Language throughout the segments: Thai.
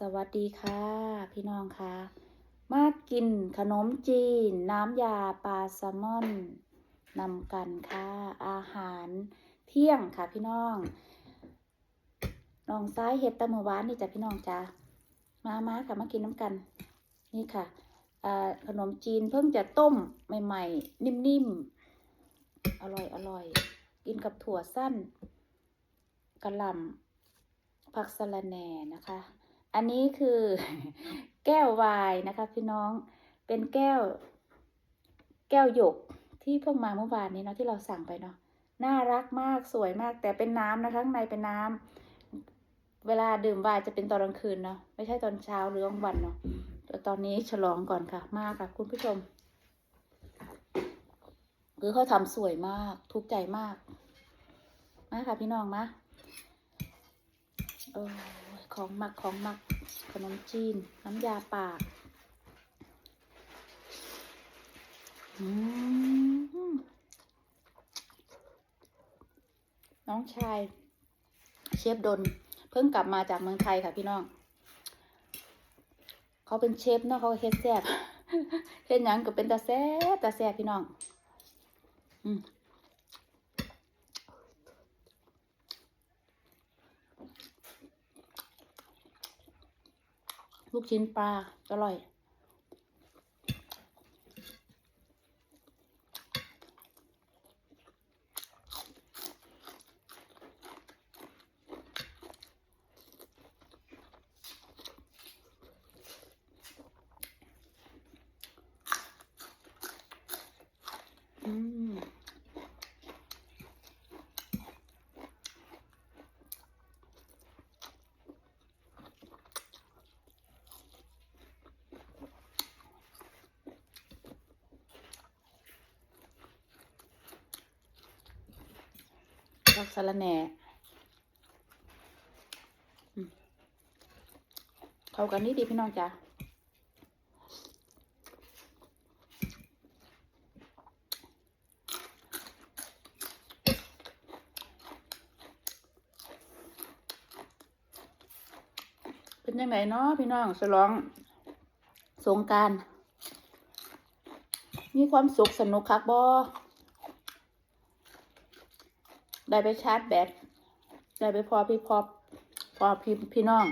สวัสดีค่ะ พี่น้องค่ะ มากินขนมจีน น้ำยาปลาแซลมอนนำกันค่ะ อาหารเที่ยงค่ะพี่น้องน้องซ้ายเห็ดตะมือหวานนี่จ้ะพี่น้องจ้ามามาค่ะมากินน้ำกัน นี่ค่ะขนมจีนเพิ่งจะต้มใหม่ ๆ นิ่มๆ อร่อยอร่อยกินกับถั่วสั้นกระหล่ำผักสะระแหน่นะคะ อันนี้คือแก้ววายนะคะพี่น้องเป็นแก้ว แก้วหยกที่เพิ่งมาเมื่อวานนี้เนาะที่เราสั่งไปเนาะน่ารักมากสวยมากแต่เป็นน้ำนะคะข้างในเป็นน้ำเวลาดื่มไวายจะเป็นตอนกลางคืนเนาะไม่ใช่ตอนเช้าหรือกลางวันเนาะแต่ตอนนี้ฉลองก่อนค่ะ มากค่ะคุณผู้ชมคือเขาทำสวยมากถูกใจมาก มาค่ะพี่น้องมาโอ้ ของหมักของหมักขนมจีน น้ำยาป่าอืมน้องชาย เชฟดน เพิ่งกลับมาจากเมืองไทยค่ะพี่น้อง เขาเป็นเชฟเนาะเขาเฮ็ดแซ่บเฮ็ดยังก็เป็นตาแซ่บตาแซ่บพี่น้อง อืม ลูกชิ้นปลาอร่อย อืม ผักสะระแหน่เข้ากันนี่ดีพี่น้องจ้ะเป็นยังไงเนาะพี่น้องฉลองสงการ มีความสุขสนุกคักบอ ได้ไปชาร์จแบตได้ไปพอพี่พอพอพี่พี่น้อง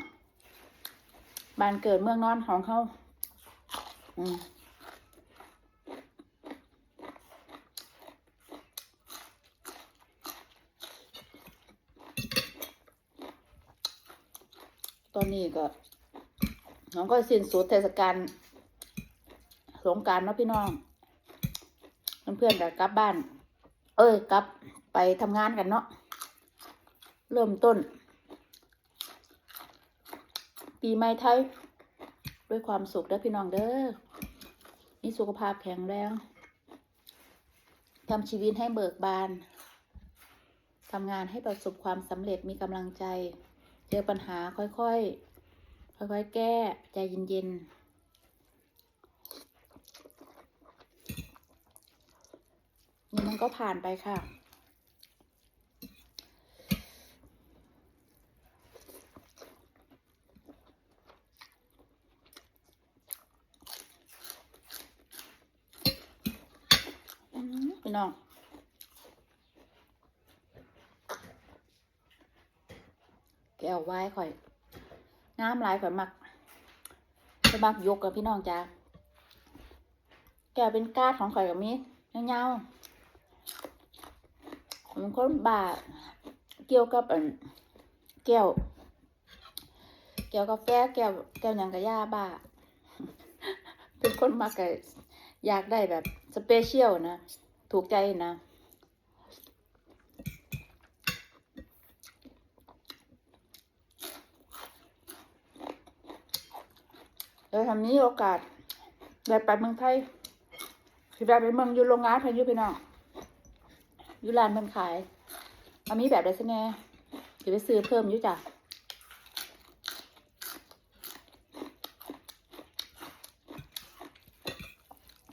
บ้านเกิดเมืองนอนของเขาอืมตอนนี้ก็น้องก็สิ้นสุดเทศกาลสงการเนาะพี่น้อง เพื่อนๆก็กลับบ้าน เอ้ยกลับ ไปทำงานกันเนาะ เริ่มต้น ปีใหม่ไทย ด้วยความสุขเด้อพี่น้องเด้อ มีสุขภาพแข็งแรง ทำชีวิตให้เบิกบาน ทำงานให้ประสบความสำเร็จมีกำลังใจ เจอปัญหาค่อยๆ ค่อยๆ แก้ใจเย็นๆนี่มันก็ผ่านไปค่ะ อืม พี่น้องแก้วไว้ข่อย น้ำลายข่อยมักไปมักยกกับพี่น้องจ้าแก้วเป็นก้าดของข่อยกับมีเงาๆผมคนบาเกี่ยวกับอันแก้วแก้วกาแฟแก้วแก้วยังกะย่าบ้าเป็นคนมักกะอยากได้แบบสเปเชียลนะ ถูกใจนะเดี๋ยวทำนี้โอกาสได้ไปเมืองไทยคือได้ไปเมืองอยู่โรงงานพายุพี่น้องอยู่ร้านเพิ่นขาย เอามีแบบไดซะแน่เดี๋ยวไปซื้อเพิ่มอยู่จ้ะ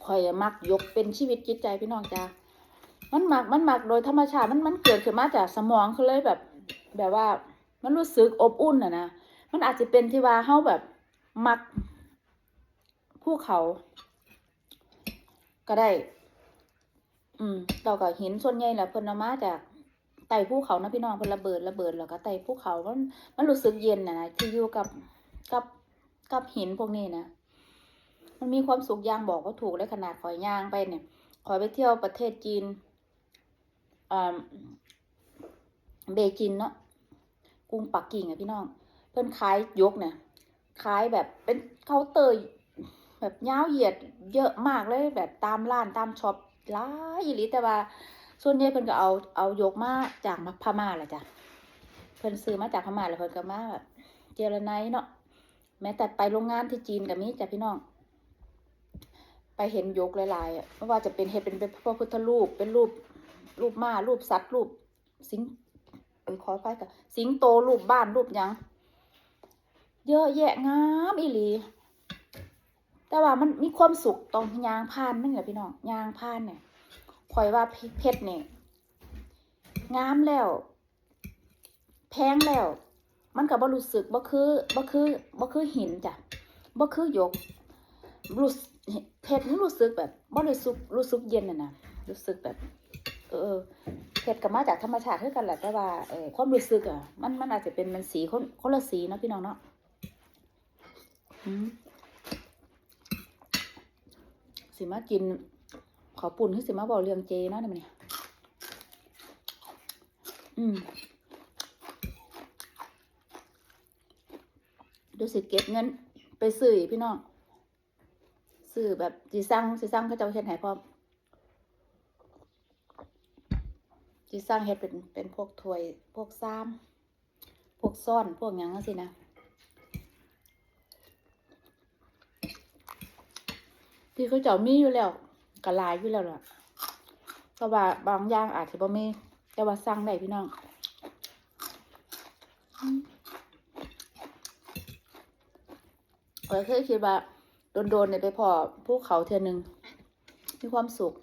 ข่อยมักยกเป็นชีวิตจิตใจพี่น้องจ้ะมันมักมันมักโดยธรรมชาติมันมันเกิดขึ้นมาจากสมองคือเลยแบบ แบบว่า มันรู้สึกอบอุ่นอะนะมันอาจจะเป็นที่ว่าเฮาแบบมักภูเขา ก็ได้ อืมเราก็เห็นส่วนใหญ่แหละเพิ่นเอามาจากไต่ภูเขานะพี่น้องเพิ่นระเบิดระเบิดแล้วก็ไต่ภูเขามันมันรู้สึกเย็นนะนะที่อยู่กับกับกับหินพวกนี้นะ มันมีความสุขอย่างบอกว่าถูกเลยขนาดขอยย่างไปเนี่ย ขอยไปเที่ยวประเทศจีนเบจินเนาะกรุงปักกิ่งอะพี่น้อง เพิ่นขายยกเนี่ยขายแบบเป็นเคาน์เตอร์แบบยาวเหยียดเยอะมากเลยแบบตามร้านตามช็อปหลายอีหลีแต่ว่า ส่วนใหญ่เพิ่นก็เอาเอายกมาจากพม่าแหละจ้ะเพิ่นซื้อมาจากพม่าแล้วเพิ่นก็มาแบบเจรไนเนาะแม้แต่ไปโรงงานที่จีนก็มีจ้ะพี่น้อง ไปเห็นยกหลายๆอะไม่ว่าจะเป็นเฮ็ดเป็นพระพุทธรูปเป็นรูปรูปม้ารูปสัตว์รูปสิงเอ้ยขอไปกับสิงโตรูปบ้านรูปยังเยอะแยะงามอีหลี แต่ว่ามันมีความสุขตรงยางพานนั่นแหละพี่น้องยางพานเนี่ยคอยว่าเพชรเนี่ยงามแล้ว แพงแล้ว มันก็บ่รู้สึกบ่คือบ่คือบ่คือหินจ้ะบ่คือยกรู้ เพชรนี่รู้สึกแบบบ่รู้สึกรู้สึกเย็นน่ะนะรู้สึกแบบ เออเพชรก็มาจากธรรมชาติคือกันแหละแต่ว่าเออความรู้สึกอะ มันมันอาจจะเป็นมันสีคนคนละสีเนาะพี่น้องเนาะสิมากินขอปุ่นคือสิมาบอกเรื่องเจเนาะเนี่ยมันเนี่ยอืมดูสิเก็บเงินไปซื้อพี่น้อง ซื้อแบบสิสั่งสิสั่งเขาเจะเฮ็ดให้พร้อมสิสั่งเฮ็ดเป็นเป็นพวกถ้วยพวกซ้ำพวกซ่อนพวกหยังจังซี่นะที่เขาเจ้ามีอยู่แล้วกระลายอยู่แล้วล่ะเพราะว่าบางอย่างอาจจะบ่มีแต่ว่าสั่งได้พี่น้องเออเคยคิดว่า โดนๆเนี่ยไปพอภูเขาเทือหนึง มีความสุข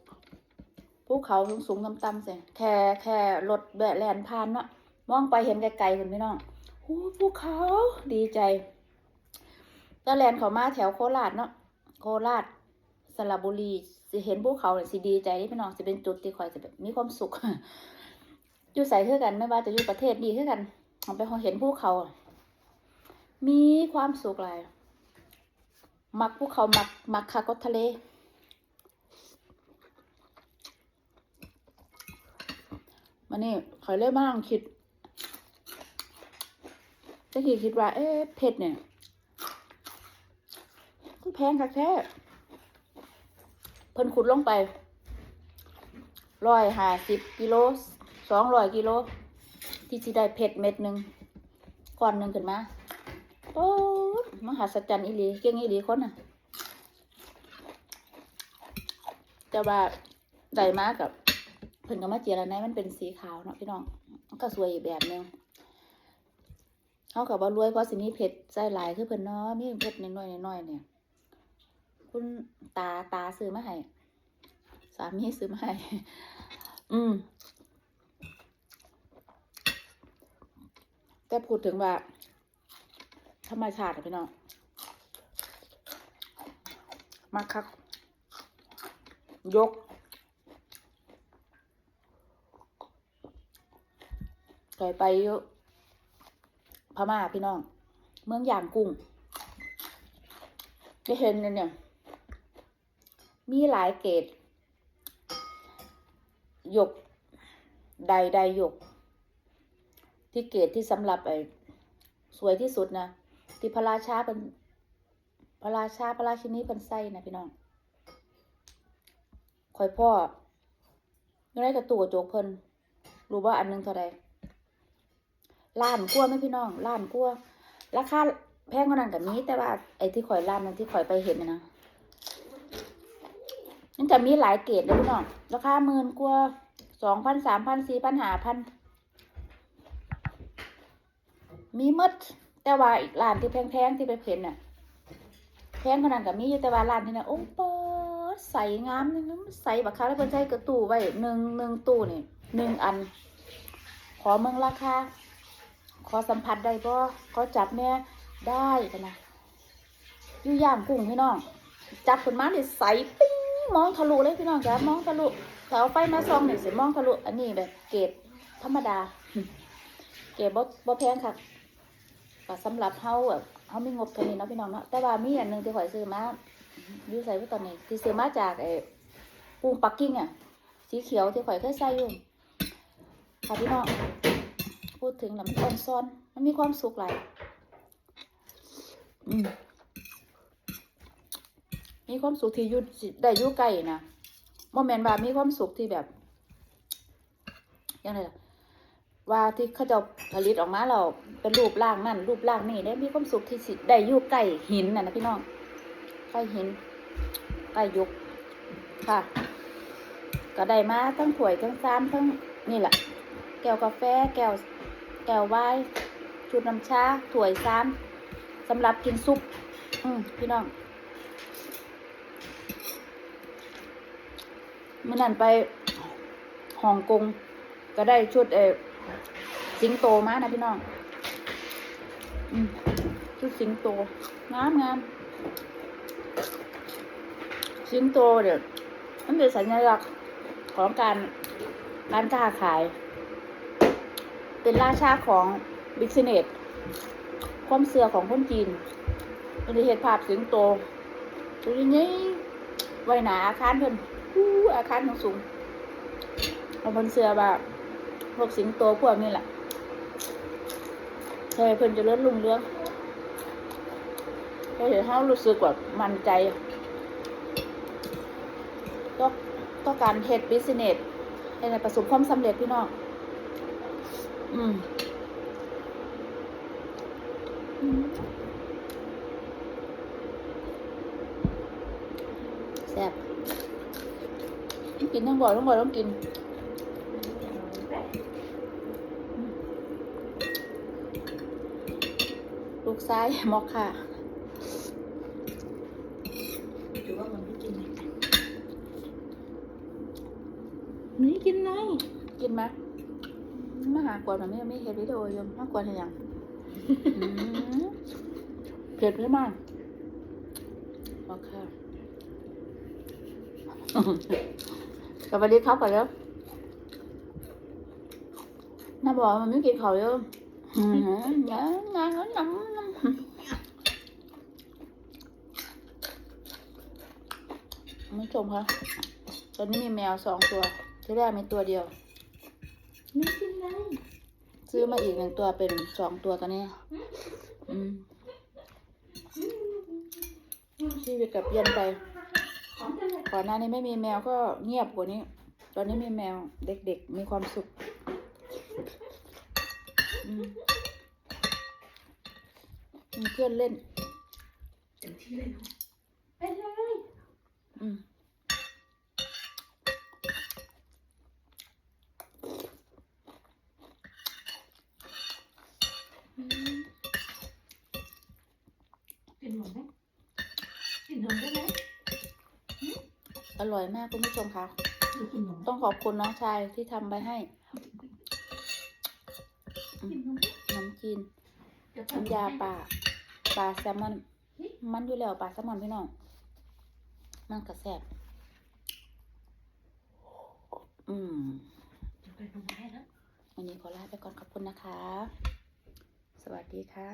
ภูเขาสูงๆต่ำๆใส่แค่แค่รถแบะแลนผ่านเนาะมองไปเห็นไกลๆคุณพี่น้องโอ้ภูเขาดีใจก็แลนเขามาแถวโคราชเนาะโคราชสระบุรีสิเห็นภูเขาเนี่ยสิดีใจที่พี่น้องสิเป็นจุดที่คอยจะแบบมีความสุขอยู่ใส่เท่ากันไม่ว่าจะอยู่ประเทศดีเท่ากันเอาไปเห็นภูเขา มีความสุขหลย มักภูเขามักมักคากดทะเล มานี่คอยเล่มานั่งคิดจะคิดคิดว่า เอ๊ะเพชรเนี่ยคือแพงคักแท้เพิ่นขุดลงไปร้อยห้าสิบกิโลสองร้อยกิโลที่สิได้เพชรเม็ดหนึ่งก้อนหนึ่งขึ้นมา โอ้มหัศจรรย์อีหลีเก่งอีหลีคนน่ะแต่ว่าได้มากับเพิ่นก็มาเจรไนมันเป็นสีขาวเนาะพี่น้องก็สวยอีกแบบนึงเขากับว่ารวยเพราะสิมีเพชรใส่หลายคือเพิ่นเนาะมีเพชรน้อยๆน้อยๆเนี่ย คุณตาตาซื้อมาให้สามีซื้อมาให้อืมแต่พูดถึงว่า ธรรมชาติพี่น้องมาคัก ยกเคยไปพม่าพี่น้อง เมืองย่างกุ้งได้เห็นเนี่ยเนี่ย มีหลายเกรดหยก ใดใดหยก ที่เกรดที่สำหรับไอ้สวยที่สุดนะ ที่พระราชาเป็นพระราชาพระราชินีเป็นไส้นะพี่น้องคอยพ่อยังได้กระตูกโจกเพิ่นรู้ว่าอันนึงเท่าไรล้านกลัวไหมพี่น้องล้านกลัวราคาแพงกว่านั้นกับนี้แต่ว่าไอ้ที่ข่อยล้านนั้นที่ข่อยไปเห็นนะนะมันจะมีหลายเกรดเลยพี่น้องราคาหมื่นกว่าสองพันสามพันสี่พันห้าพันมีมด แต่ว่าอีกร้านที่แพงๆที่ไปเห็นน่ะแพงขนาดกับมีอยู่แต่ว่าร้านที่น่ะโอ้เปิดใสงามเลยนะใสบักคักแล้วเพิ่นใช้กระตู้ไว้หนึ่งหนึ่งตู้นี่หนึ่งอัน ขอเมืองราคาขอสัมผัสได้บ่ขอจับแน่ได้กันนะอยู่ย่างกุ้งพี่น้อง จับผลมาเนี่ยใสปิ้งมองทะลุเลยพี่น้องจ้ามองทะลุเอาไฟมาส่องเนี่ยสิมองทะลุอันนี้แบบเกรดธรรมดา เกรดบ่บ่แพงค่ะ ก็สำหรับเฮาแบบเฮามีงบเท่านี้เนาะพี่น้องเนาะแต่ว่ามีอันหนึงที่ข่อยซื้อมาอยู่ใส่ไว้ตอนนี้ที่ซื้อมาจากไอ้ปูปักกิ่งอะสีเขียวที่ข่อยเคยใส่อยู่ค่ะพี่น้องพูดถึงแล้วมันอ่อนซ้อนมันมีความสุขหลายอืมมีความสุขที่อยุได้อยู่ใกล้นะโมเมนต์ว่ามีความสุขที่แบบยังไงล่ะ ว่าที่เขาจะผลิตออกมาเราเป็นรูปร่างนั่นรูปร่างนี่ได้มีความสุขที่สิได้อยู่ใกล้หินน่ะนะพี่น้องใกล้หินใกล้ยุกค่ะ ก็ได้มาทั้งถ้วยทั้งซ้ำทั้งนี่แหละ แก้วกาแฟ แก้วแก้วไวน์ชุดน้ำชาถ้วยซ้ำสำหรับกินซุป อืมพี่น้องเมื่อนั้นไปฮ่องกงก็ได้ชุดเออ สิงโตมานะพี่น้องอืมชุดสิงโตงามงามสิงโตเดี๋ยวมันเป็นสัญลักษณ์ของการร้านค้าขาย เป็นราชาของบิสเนสความเสือของคนจีนมันเห็นภาพสิงโตตัวนี้ไว้หนาอาคารเพิ่นอู้อาคารของสูงเอาบนเสือแบบ พวกสิงโตพวกนี้แหละเฮ้ยเพิ่นจะเลื่อนลุงเรื่องเฮ้ยเขารู้สึกว่ามั่นใจต้องต้องการเฮ็ดบิสเนสให้ประสบความสำเร็จพี่น้องอืมอืมแซ่บกินทั้งบ่อยทั้งบ่อยต้องกิน ลูกซ้ายมอกค่ะถือว่ามันไม่กินไหมนี่กินไงกินไหมมาหากวนมันไม่ไม่เห็นวิดีโออยมมากกวนเห็นยังอืมเผ็ดไม่มากมอกค่ะสวัสดีครับก่อนแล้วน้าบอกว่ามันไม่กินเขาวเยอะอืมงาน งานน้ำน้ำไม่ชมคะตอนนี้มีแมวสองตัวที่แรกมีตัวเดียว ไม่กินเลยซื้อมาอีกหนึ่งตัวเป็นสองตัวตอนนี้ อืมชีวิตกับเปลี่ยนไปของจะเลยก่อนหน้านี้ไม่มีแมวก็เงียบกว่านี้ ตอนนี้มีแมวเด็กๆ มีความสุขอืมมีเพื่อนเล่นเต็มที่เลยเนาะไปเลยอืม กินหมดไหมกินนมได้ไหมอร่อยมากคุณผู้ชมคะหรือกินนมต้องขอบคุณน้องชายที่ทำไปให้ กินนมน้ำจีนเดี๋ยวน้ำยาป่าปลาแซลมอน มันอยู่แล้วปลาแซลมอนพี่น้อง มันกระแสบอืมเดี๋ยวไปนมได้แล้ววันนี้ขอลาไปก่อนขอบคุณนะคะ สวัสดีค่ะ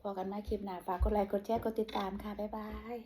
พอกันใหม่คลิปหน้าฝากกดไลค์กดแชร์กดติดตามค่ะ บ๊ายบาย